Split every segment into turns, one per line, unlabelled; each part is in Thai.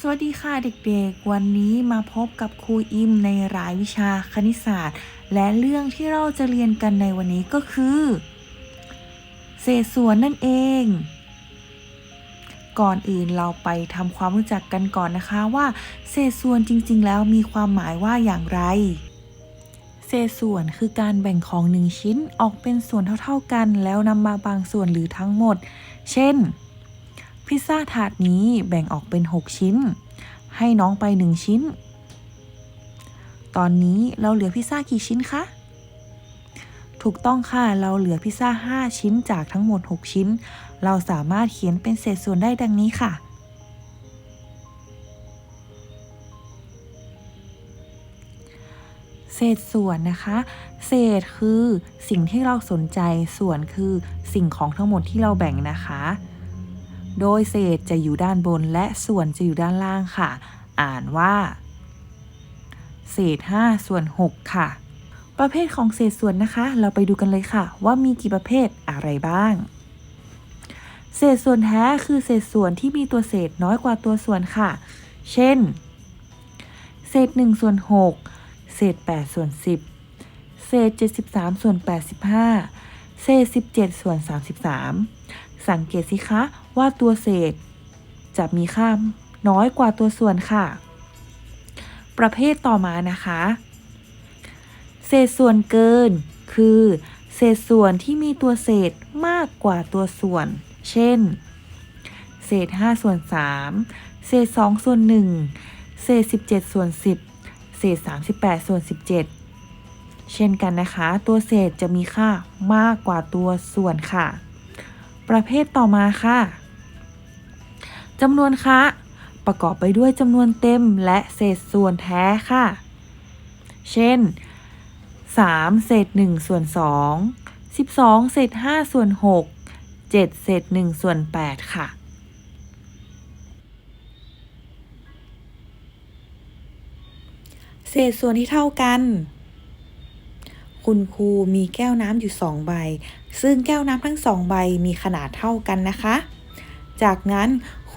สวัสดีค่ะเด็กๆ วันนี้มาพบกับครูอิมในรายวิชาคณิตศาสตร์ และเรื่องที่เราจะเรียนกันในวันนี้ก็คือ เศษส่วนนั่นเอง ก่อนอื่นเราไปทำความรู้จักกันก่อนนะคะว่า เศษส่วนจริงๆ แล้วมีความหมายว่าอย่างไร เศษส่วนคือการแบ่งของหนึ่งชิ้นออกเป็นส่วนเท่าๆกัน แล้วนำมาบางส่วนหรือทั้งหมด เช่น พิซซ่าถาดนี้แบ่งออกเป็น 6 ชิ้น ให้น้องไป 1 ชิ้น ตอนนี้เราเหลือพิซซ่ากี่ชิ้นคะ ถูกต้องค่ะ เราเหลือพิซซ่า 5 ชิ้นจากทั้งหมด 6 ชิ้น เราสามารถเขียนเป็นเศษส่วนได้ดังนี้ค่ะเศษส่วนนะคะ เศษคือสิ่งที่เราสนใจ ส่วนคือสิ่งของทั้งหมดที่เราแบ่งนะคะ โดยเศษจะอยู่ด้านบนและส่วนจะอยู่ด้านล่างค่ะ อ่านว่า เศษ 5 ส่วน 6 ค่ะ ประเภทของเศษส่วนนะคะ เราไปดูกันเลยค่ะ ว่ามีกี่ประเภทอะไรบ้าง เศษส่วนแท้คือเศษส่วนที่มีตัวเศษน้อยกว่าตัวส่วนค่ะ เช่น เศษ1ส่วน6เศษ8ส่วน10 เศษ 73ส่วน85 เศษ 17ส่วน33 สังเกตสิคะ ว่าตัวเศษ จะมีค่าน้อยกว่าตัวส่วนค่ะ ประเภทต่อมานะคะ เศษส่วนเกิน คือ เศษส่วนที่มีตัวเศษมากกว่าตัวส่วน เช่น เศษ 5 ส่วน 3 เศษ 2 ส่วน 1 เศษ 17 ส่วน 10 เศษ 38 ส่วน 17 เช่นกันนะคะ ตัวเศษจะมีค่ามากกว่าตัวส่วนค่ะ ประเภทต่อมาค่ะ จำนวนคะ ประกอบไปด้วยจำนวนเต็มและเศษส่วนแท้ค่ะ เช่น 3 เศษ1ส่วน2 12 เศษ5ส่วน6 7 เศษ1ส่วน8ค่ะเศษส่วนที่เท่ากัน คุณครูมีแก้วน้ำอยู่2ใบ ซึ่งแก้วน้ำทั้งสองใบมีขนาดเท่ากันนะคะ จากนั้น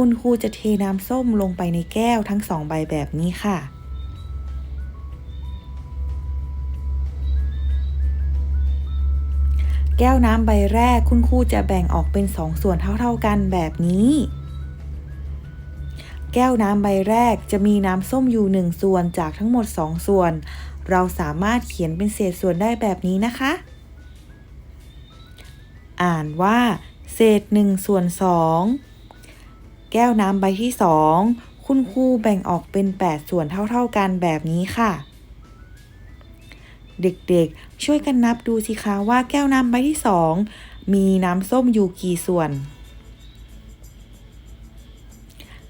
คุณครูจะเทน้ำส้มลงไปในแก้วทั้งสองใบแบบนี้ค่ะ แก้วน้ำใบแรกคุณครูจะแบ่งออกเป็นสองส่วนเท่าๆกันแบบนี้ แก้วน้ำใบแรกจะมีน้ำส้มอยู่หนึ่งส่วนจากทั้งหมดสองส่วน เราสามารถเขียนเป็นเศษส่วนได้แบบนี้นะคะ อ่านว่า เศษ1ส่วน2 แก้วน้ำใบที่ 2 คุณครูแบ่งออกเป็น 8 ส่วนเท่าๆกันแบบนี้ค่ะ เด็กๆ ช่วยกันนับดูสิคะว่าแก้วน้ำใบที่ 2 มีน้ำส้มอยู่กี่ส่วน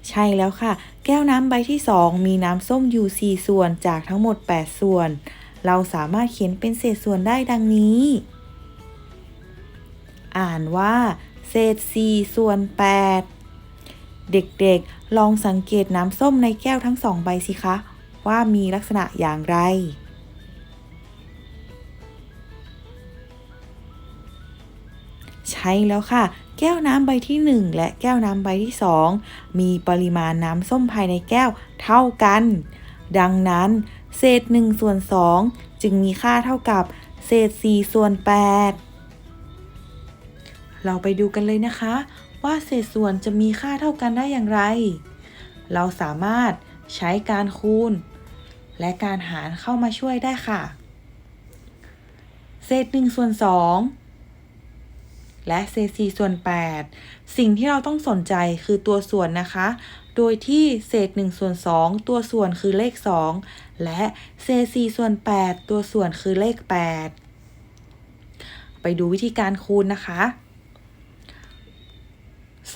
ใช่แล้วค่ะ แก้วน้ำใบที่ 2 มีน้ำส้มอยู่ 4 ส่วนจากทั้งหมด 8 ส่วน เราสามารถเขียนเป็นเศษส่วนได้ดังนี้ อ่านว่า เศษ4ส่วน8 เด็กๆ ลองสังเกตน้ำส้มในแก้วทั้งสองใบสิคะ ว่ามีลักษณะอย่างไร ใช่แล้วค่ะ แก้วน้ำใบที่ 1 และแก้วน้ำใบที่ 2 มีปริมาณน้ำส้มภายในแก้วเท่ากัน ดังนั้น เศษ1ส่วน2จึงมีค่าเท่ากับ เศษ4ส่วน8เราไปดูกันเลยนะคะ ว่าเศษส่วนจะมีค่าเท่ากันได้อย่างไร เราสามารถใช้การคูณ และการหารเข้ามาช่วยได้ค่ะ เศษ1ส่วน2และเศษ4ส่วน8สิ่งที่เราต้องสนใจคือตัวส่วนนะคะ โดยที่เศษ1ส่วน2ตัวส่วนคือเลข 2 และเศษ4ส่วน 8 ตัวส่วนคือเลข 8 ไปดูวิธีการคูณนะคะ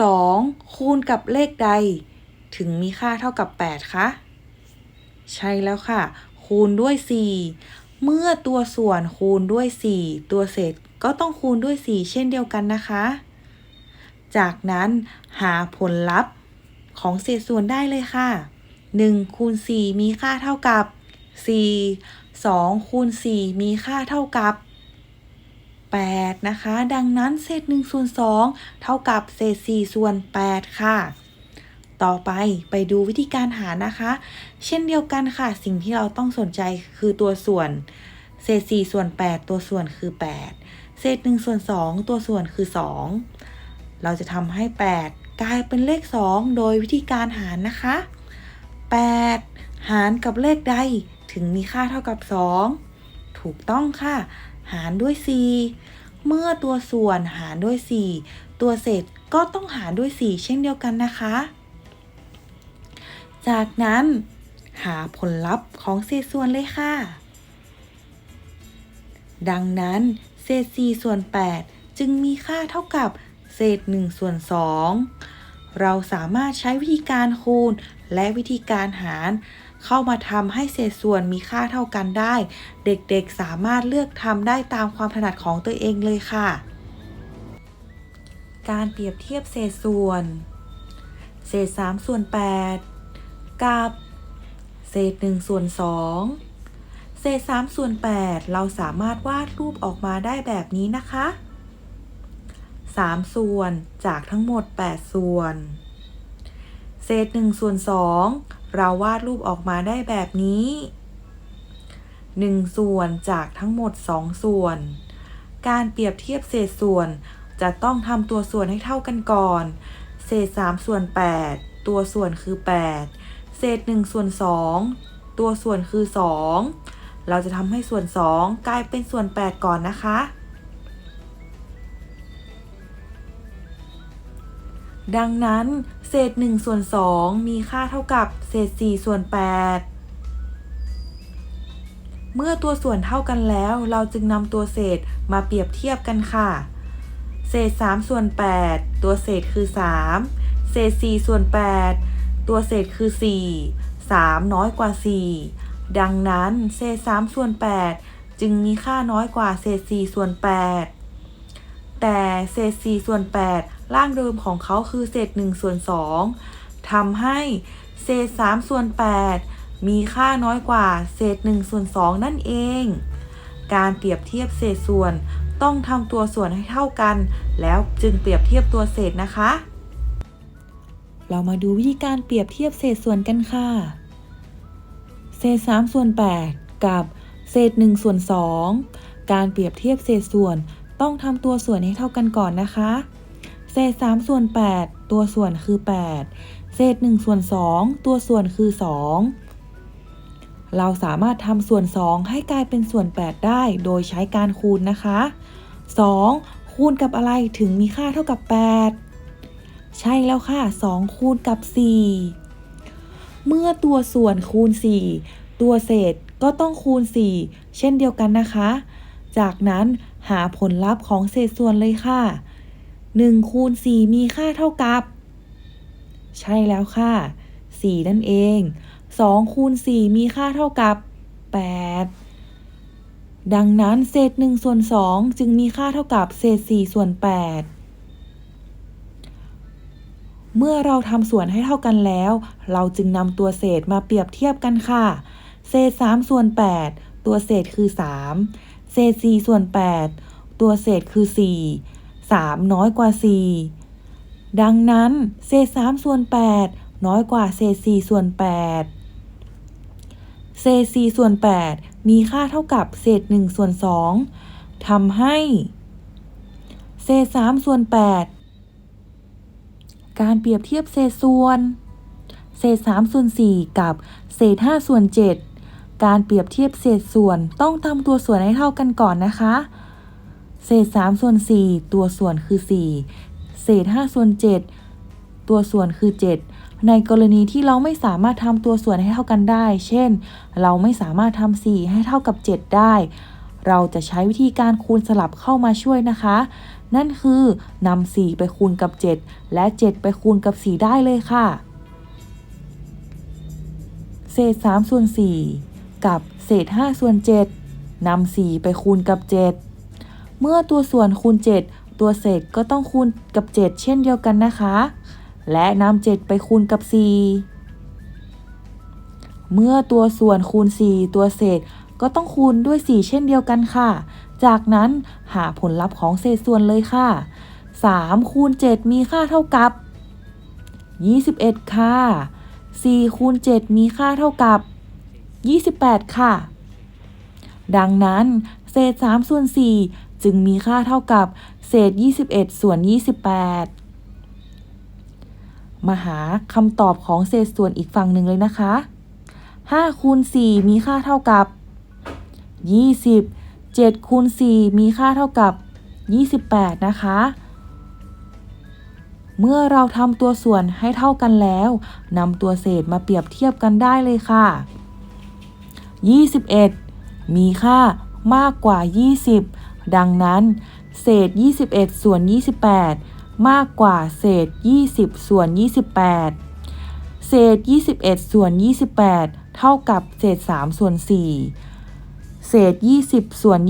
2 คูณกับเลขใด ถึงมีค่าเท่ากับ 8 คะ ใช่แล้วค่ะ คูณด้วย 4 เมื่อตัวส่วนคูณด้วย 4 ตัวเศษก็ต้องคูณด้วย 4 เช่นเดียวกันนะคะ จากนั้นหาผลลัพธ์ของเศษส่วนได้เลยค่ะ 1 คูณ 4 มีค่าเท่ากับ 4 2 คูณ 4 มีค่าเท่ากับ 8 นะคะ ดังนั้นเศษ1ส่วน2เท่ากับเศษ4ส่วน 8 ค่ะ ต่อไปไปดูวิธีการหารนะคะ เช่นเดียวกันค่ะ สิ่งที่เราต้องสนใจคือตัวส่วน เศษ4ส่วน 8 ตัวส่วนคือ 8 เศษ1ส่วน 2 ตัวส่วนคือ 2 เราจะทำให้ 8 กลายเป็นเลข 2 โดยวิธีการหารนะคะ 8 หารกับเลขใดถึงมีค่าเท่ากับ 2 ถูกต้องค่ะ หารด้วย 4 เมื่อตัวส่วนหารด้วย 4 ตัวเศษก็ต้องหารด้วย 4 เช่นเดียวกันนะคะ จากนั้นหาผลลัพธ์ของเศษส่วนเลยค่ะ ดังนั้นเศษ 4 ส่วน 8 จึงมีค่าเท่ากับเศษ 1 ส่วน 2 เราสามารถใช้วิธีการคูณและวิธีการหาร เข้ามาทำให้เศษส่วนมีค่าเท่ากันได้ เด็กๆสามารถเลือกทำได้ตามความถนัดของตัวเองเลยค่ะ การเปรียบเทียบเศษส่วน เศษ3ส่วน8 กับเศษ1ส่วน2เศษ3ส่วน8 เราสามารถวาดรูปออกมาได้แบบนี้นะคะ3 ส่วนจากทั้งหมด 8 ส่วน เศษ1ส่วน 2 เราวาดรูปออกมาได้แบบนี้ 1 ส่วนจากทั้งหมด 2 ส่วน การเปรียบเทียบเศษส่วนจะต้องทำตัวส่วนให้เท่ากันก่อน เศษ 3 ส่วน 8 ตัวส่วนคือ 8 เศษ 1 ส่วน 2 ตัวส่วนคือ 2 เราจะทำให้ส่วน 2 กลายเป็นส่วน 8 ก่อนนะคะ ดังนั้น เศษ1ส่วน2มีค่าเท่ากับเศษ4ส่วน8 เมื่อตัวส่วนเท่ากันแล้ว เราจึงนำตัวเศษมาเปรียบเทียบกันค่ะ เศษ3ส่วน8ตัวเศษคือ 3 เศษ4ส่วน8ตัวเศษคือ 4 3 น้อยกว่า 4 ดังนั้น เศษ3ส่วน8จึงมีค่าน้อยกว่าเศษ4ส่วน8แต่เศษ4ส่วน8 ร่างเดิมของเขาคือเศษ1ส่วน2ทำให้เศษ3ส่วน8มีค่าน้อยกว่าเศษ1ส่วน2นั่นเอง การเปรียบเทียบเศษส่วนต้องทำตัวส่วนให้เท่ากัน แล้วจึงเปรียบเทียบตัวเศษนะคะ เรามาดูวิธีการเปรียบเทียบเศษส่วนกันค่ะ เศษ3ส่วน8 กับเศษ1ส่วน2การเปรียบเทียบเศษส่วนต้องทำตัวส่วนให้เท่ากันก่อนนะคะ เศษ3ส่วน 8 ตัวส่วนคือ 8 เศษ1ส่วน 2 ตัวส่วนคือ 2 เราสามารถทำส่วน 2 ให้กลายเป็นส่วน 8 ได้โดยใช้การคูณนะคะ 2 คูณกับอะไรถึงมีค่าเท่ากับ 8 ใช่แล้วค่ะ 2 คูณกับ 4 เมื่อตัวส่วนคูณ 4 ตัวเศษก็ต้องคูณ 4 เช่นเดียวกันนะคะ จากนั้นหาผลลัพธ์ของเศษส่วนเลยค่ะ 1คูณ4มีค่าเท่ากับ ใช่แล้วค่ะ 4 นั่นเอง 2คูณ4มีค่าเท่ากับ 8 ดังนั้นเศษ1ส่วน2จึงมีค่าเท่ากับเศษ4ส่วน 8 เมื่อเราทำส่วนให้เท่ากันแล้ว เราจึงนำตัวเศษมาเปรียบเทียบกันค่ะ เศษ3ส่วน 8 ตัวเศษคือ 3 เศษ4ส่วน 8 ตัวเศษคือ 4 3 น้อยกว่า 4 ดังนั้น เศษ 3 ส่วน 8 น้อยกว่าเศษ 4 ส่วน 8 เศษ 4 ส่วน 8 มีค่าเท่ากับเศษ 1 ส่วน 2ทำให้ เศษ 3 ส่วน 8 การเปรียบเทียบเศษส่วน เศษ 3 ส่วน 4 กับเศษ 5 ส่วน 7 การเปรียบเทียบเศษส่วนต้องทำตัวส่วนให้เท่ากันก่อนนะคะ เศษ3ส่วน4ตัวส่วนคือ4เศษ5ส่วน7ตัวส่วนคือ7ในกรณีที่เราไม่สามารถทำตัวส่วนให้เท่ากันได้ เช่น เราไม่สามารถทำ4ให้เท่ากับ 7 ได้ เราจะใช้วิธีการคูณสลับเข้ามาช่วยนะคะ นั่นคือนำ4ไปคูณกับ 7 และ 7 ไปคูณกับ 4 ได้เลยค่ะ เศษ3ส่วน4กับเศษ5ส่วน7นำ4ไปคูณกับ 7 เมื่อตัวส่วนคูณ 7 ตัวเศษก็ต้องคูณกับ 7 เช่นเดียวกันนะคะ และนำ7ไปคูณกับ 4 เมื่อตัวส่วนคูณ 4 ตัวเศษก็ต้องคูณด้วย 4 เช่นเดียวกันค่ะ จากนั้นหาผลลัพธ์ของเศษส่วนเลยค่ะ 3 คูณ 7 มีค่าเท่ากับ 21 ค่ะ 4 คูณ 7 มีค่าเท่ากับ 28 ค่ะ ดังนั้น เศษ3ส่วน4 จึงมีค่าเท่ากับเศษ 21 ส่วน 28 มาหาคำตอบของเศษส่วนอีกฝั่งหนึ่งเลยนะคะ5คูณ4มีค่าเท่ากับ 20 7คูณ4มีค่าเท่ากับ 28 นะคะ เมื่อเราทำตัวส่วนให้เท่ากันแล้วนำตัวเศษมาเปรียบเทียบกันได้เลยค่ะ 21 มีค่ามากกว่า 20 ดังนั้น เศษ 21 ส่วน 28 มากกว่าเศษ 20 ส่วน 28 เศษ 21 ส่วน 28 เท่ากับเศษ 3 ส่วน 4 เศษ 20 ส่วน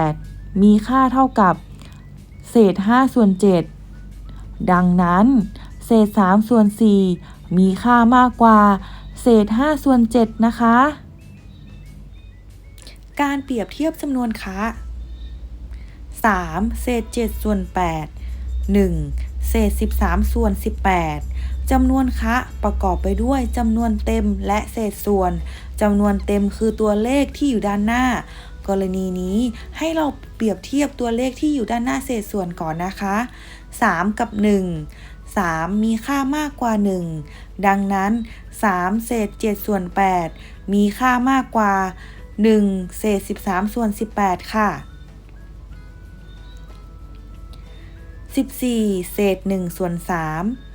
28 มีค่าเท่ากับ เศษ 5 ส่วน 7 ดังนั้น เศษ 3 ส่วน 4 มีค่ามากกว่า เศษ 5 ส่วน 7 นะคะการเปรียบเทียบจำนวนค้า 3. เศษ 7 ส่วน 8 1. เศษ 13 ส่วน 18จำนวนคะประกอบไปด้วยจำนวนเต็มและเศษส่วนจำนวนเต็มคือตัวเลขที่อยู่ด้านหน้า กรณีนี้ให้เราเปรียบเทียบตัวเลขที่อยู่ด้านหน้าเศษส่วนก่อนนะคะ 3 กับ 1 3 มีค่ามากกว่า 1 ดังนั้น 3 เศษ 7 ส่วน 8 มีค่ามากกว่า 1 เศษ 13 ส่วน 18 ค่ะ 14 เศษ1ส่วน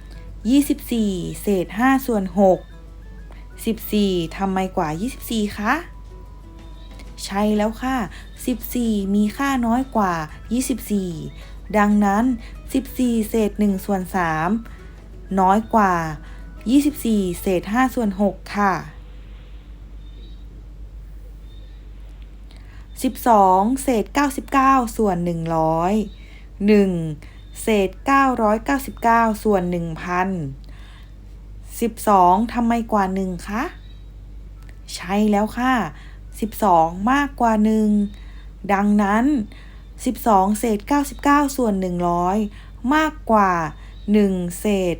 3 24 เศษ5ส่วน6 14ทำไมกว่า 24 คะ ใช่แล้วค่ะ 14 มีค่าน้อยกว่า 24 ดังนั้น 14 เศษ1ส่วน3 น้อยกว่า 24 เศษ5ส่วน6ค่ะ12 เศษ 99 ส่วน 100 1. เศษ 999 ส่วน 1,000 12ทำไมกว่า 1 คะ ใช่แล้วค่ะ 12 มากกว่า 1 ดังนั้น 12 เศษ 99 ส่วน 100 มากกว่า 1 เศษ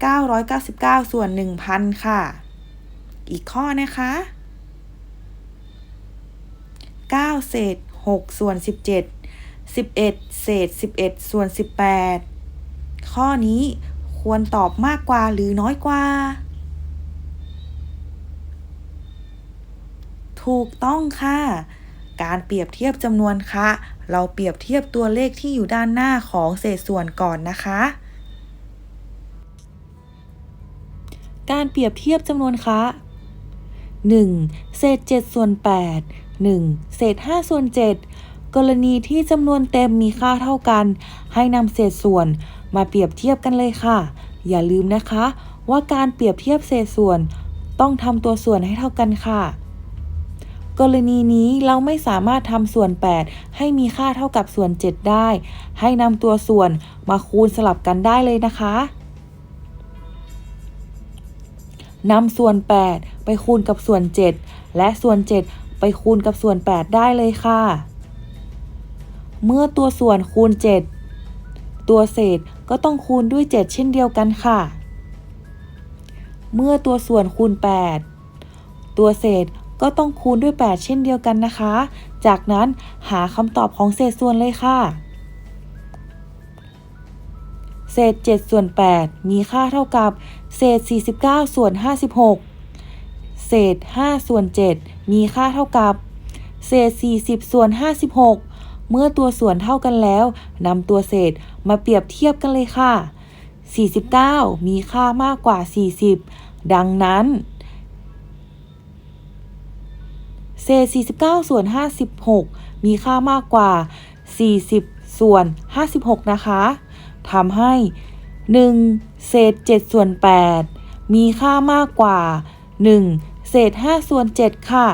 999 ส่วน 1,000 ค่ะ อีกข้อนะคะ 9 เศษ 6 ส่วน 17 11 เศษ 11 ส่วน 18 ข้อนี้ควรตอบมากกว่าหรือน้อยกว่า ถูกต้องค่ะ การเปรียบเทียบจำนวนคะเราเปรียบเทียบตัวเลขที่อยู่ด้านหน้าของเศษส่วนก่อนนะคะ การเปรียบเทียบจำนวนคะ 1. เศษ7ส่วน8 1. เศษ5ส่วน7 กรณีที่จำนวนเต็มมีค่าเท่ากัน ให้นำเศษส่วนมาเปรียบเทียบกันเลยค่ะ อย่าลืมนะคะ ว่าการเปรียบเทียบเศษส่วน ต้องทำตัวส่วนให้เท่ากันค่ะ กรณีนี้เราไม่สามารถทำส่วน 8 ให้มีค่าเท่ากับส่วน 7 ได้ ให้นำตัวส่วนมาคูณสลับกันได้เลยนะคะนำส่วน 8 ไปคูณกับส่วน 7 และส่วน 7 ไปคูณกับส่วน 8 ได้เลยค่ะ เมื่อตัวส่วนคูณ 7 ตัวเศษก็ต้องคูณด้วย 7 เช่นเดียวกันค่ะ เมื่อตัวส่วนคูณ 8 ตัวเศษก็ต้องคูณด้วย 8 เช่นเดียวกันนะคะ จากนั้นหาคำตอบของเศษส่วนเลยค่ะ เศษ 7 ส่วน 8 มีค่าเท่ากับ เศษ 49 ส่วน 56 เศษ 5 ส่วน 7 มีค่าเท่ากับ เศษ 40 ส่วน 56 เมื่อตัวส่วนเท่ากันแล้วนำตัวเศษมาเปรียบเทียบกันเลยค่ะ 49 มีค่ามากกว่า 40 ดังนั้น เศษ 49 ส่วน 56 มีค่ามากกว่า 40 ส่วน 56 นะคะทำให้ 1. เศษ 7 ส่วน 8 มีค่ามากกว่า 1 เศษ 5 ส่วน 7 ค่ะ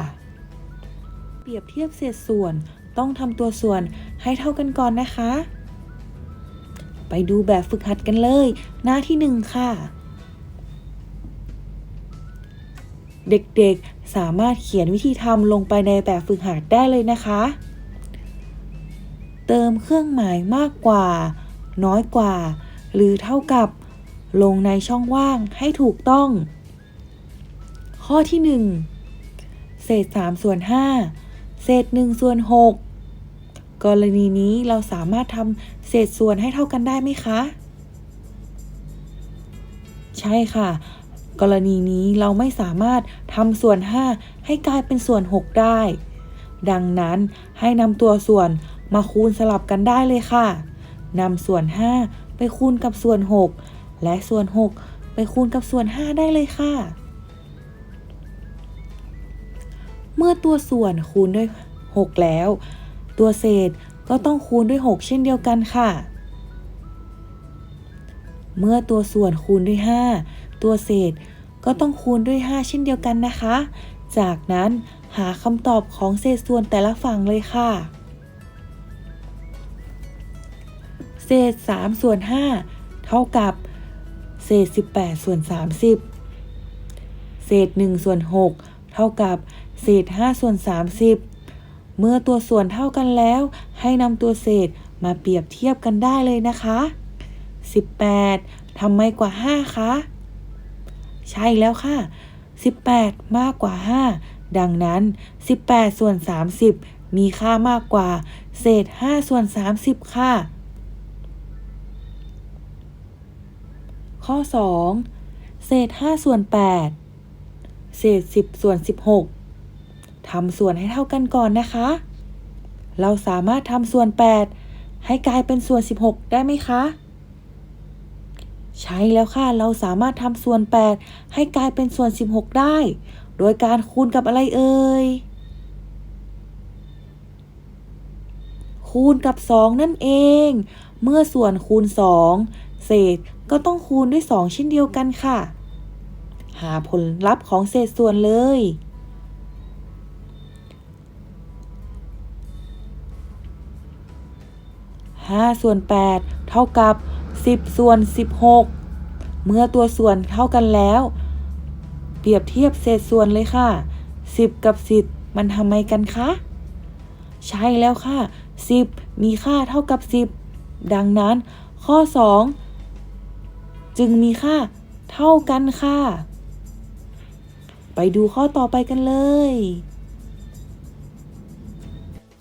เปรียบเทียบเศษส่วน ต้องทำตัวส่วนให้เท่ากันก่อนนะคะ ไปดูแบบฝึกหัดกันเลย หน้าที่1ค่ะ เด็กๆสามารถเขียนวิธีทำลงไปในแบบฝึกหัดได้เลยนะคะ เติมเครื่องหมายมากกว่า น้อยกว่า หรือเท่ากับ ลงในช่องว่างให้ถูกต้อง ข้อที่ 1เศษ3ส่วน5เศษ1ส่วน6 กรณีนี้เราสามารถทำเศษส่วนให้เท่ากันได้ไหมคะ ใช่ค่ะ กรณีนี้เราไม่สามารถทำส่วน 5 ให้กลายเป็นส่วน 6 ได้ ดังนั้นให้นำตัวส่วนมาคูณสลับกันได้เลยค่ะนำส่วน 5 ไปคูณกับส่วน 6 และส่วน 6 ไปคูณกับส่วน 5 ได้เลยค่ะ เมื่อตัวส่วนคูณด้วย 6 แล้ว ตัวเศษก็ต้องคูณด้วย 6 เช่นเดียวกันค่ะ เมื่อตัวส่วนคูณด้วย 5 ตัวเศษก็ต้องคูณด้วย 5 เช่นเดียวกันนะคะ จากนั้นหาคำตอบของเศษส่วนแต่ละฝั่งเลยค่ะ เศษ 3 ส่วน 5 เท่ากับ เศษ 18 ส่วน 30 เศษ 1 ส่วน 6 เท่ากับ เศษ 5 ส่วน 30 เมื่อตัวส่วนเท่ากันแล้ว ให้นำตัวเศษมาเปรียบเทียบกันได้เลยนะคะ 18ทำไมกว่า 5 คะ ใช่แล้วค่ะ 18 มากกว่า 5 ดังนั้น 18 ส่วน 30 มีค่ามากกว่า เศษ 5 ส่วน 30 ค่ะ ข้อ 2 เศษ 5 ส่วน 8 เศษ 10 ส่วน 16 ทำส่วนให้เท่ากันก่อนนะคะ เราสามารถทำส่วน 8 ให้กลายเป็นส่วน 16 ได้ไหมคะ ใช่แล้วค่ะ เราสามารถทำส่วน 8 ให้กลายเป็นส่วน 16 ได้ โดยการคูณกับอะไรเอ่ย คูณกับ 2 นั่นเอง เมื่อส่วนคูณ 2 เศษก็ต้องคูณด้วย 2 เช่นเดียวกันค่ะ หาผลลัพธ์ของเศษส่วนเลย 5 ส่วน 8 เท่ากับ 10 ส่วน 16 เมื่อตัวส่วนเท่ากันแล้ว เปรียบเทียบเศษส่วนเลยค่ะ 10 กับ 10 มันทำไมกันคะ ใช่แล้วค่ะ 10 มีค่าเท่ากับ 10 ดังนั้น ข้อ 2 จึงมีค่าเท่ากันค่ะ ไปดูข้อต่อไปกันเลย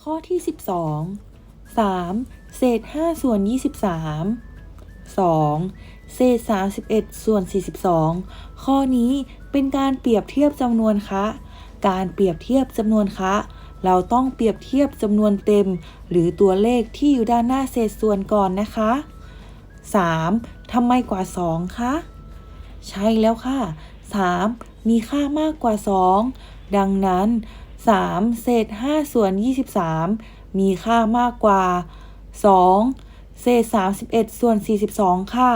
ข้อที่ 12 3 เศษ 5 ส่วน 23 2 เศษ 31 ส่วน 42 ข้อนี้เป็นการเปรียบเทียบจำนวนคะ การเปรียบเทียบจำนวนคะ เราต้องเปรียบเทียบจำนวนเต็ม หรือตัวเลขที่อยู่ด้านหน้าเศษส่วนก่อนนะคะ 3. ทำไมกว่า 2 คะ ใช่แล้วค่ะ 3 มีค่ามากกว่า 2 ดังนั้น 3 เศษ 5 ส่วน 23 มีค่ามากกว่า 2 เศษ 31 ส่วน 42 ค่ะ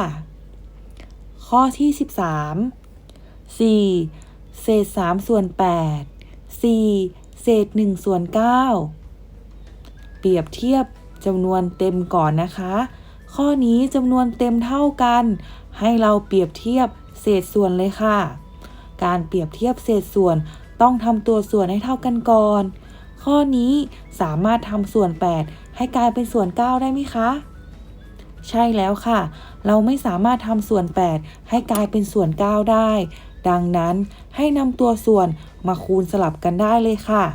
ข้อที่ 13 4 เศษ 3 ส่วน 8 4 เศษ 1 ส่วน 9 เปรียบเทียบจำนวนเต็มก่อนนะคะ ข้อนี้จำนวนเต็มเท่ากัน ให้เราเปรียบเทียบเศษส่วนเลยค่ะ การเปรียบเทียบเศษส่วนต้องทำตัวส่วนให้เท่ากันก่อน ข้อนี้สามารถทำส่วน 8 ให้กลายเป็นส่วน 9 ได้ไหมคะ ใช่แล้วค่ะ เราไม่สามารถทำส่วน 8 ให้กลายเป็นส่วน 9 ได้ ดังนั้นให้นำตัวส่วนมาคูณสลับกันได้เลยค่ะ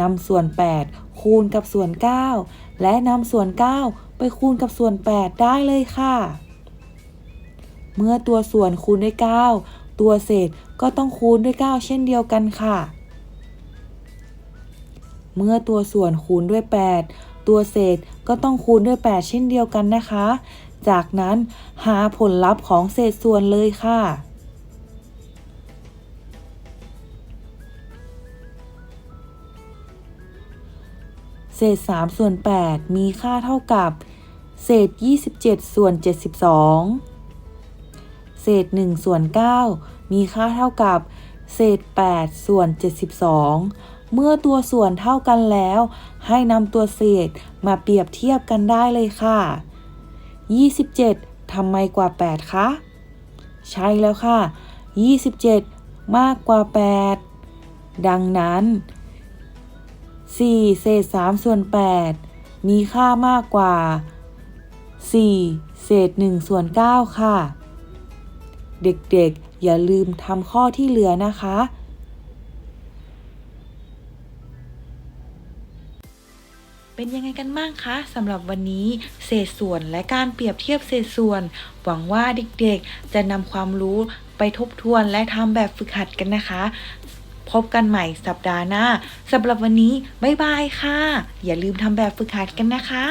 นำส่วน 8 คูณกับส่วน 9 และนำส่วน 9 ไปคูณกับส่วน 8 ได้เลยค่ะ เมื่อตัวส่วนคูณด้วย 9 ตัวเศษก็ต้องคูณด้วย 9 เช่นเดียวกันค่ะ เมื่อตัวส่วนคูณด้วย 8 ตัวเศษก็ต้องคูณด้วย 8 เช่นเดียวกันนะคะ จากนั้นหาผลลัพธ์ของเศษส่วนเลยค่ะเศษ3ส่วน 8 มีค่าเท่ากับ เศษ 27 ส่วน 72 เศษ1ส่วน 9 มีค่าเท่ากับ เศษ 8 ส่วน 72 เมื่อตัวส่วนเท่ากันแล้ว ให้นำตัวเศษมาเปรียบเทียบกันได้เลยค่ะ 27 ทำไมกว่า 8 คะ ใช่แล้วค่ะ 27 มากกว่า 8 ดังนั้น 4 เศษ 3 ส่วน 8 มีค่ามากกว่า 4 เศษ 1 ส่วน 9 ค่ะ เด็กๆ อย่าลืมทำข้อที่เหลือนะคะ เป็นยังไงกันบ้างคะสำหรับวันนี้เศษส่วนและการเปรียบเทียบเศษส่วน หวังว่าเด็กๆ จะนำความรู้ไปทบทวนและทำแบบฝึกหัดกันนะคะ พบกันใหม่สัปดาห์หน้าสำหรับวันนี้ บ๊ายบายค่ะ อย่าลืมทำแบบฝึกหัดกันนะคะ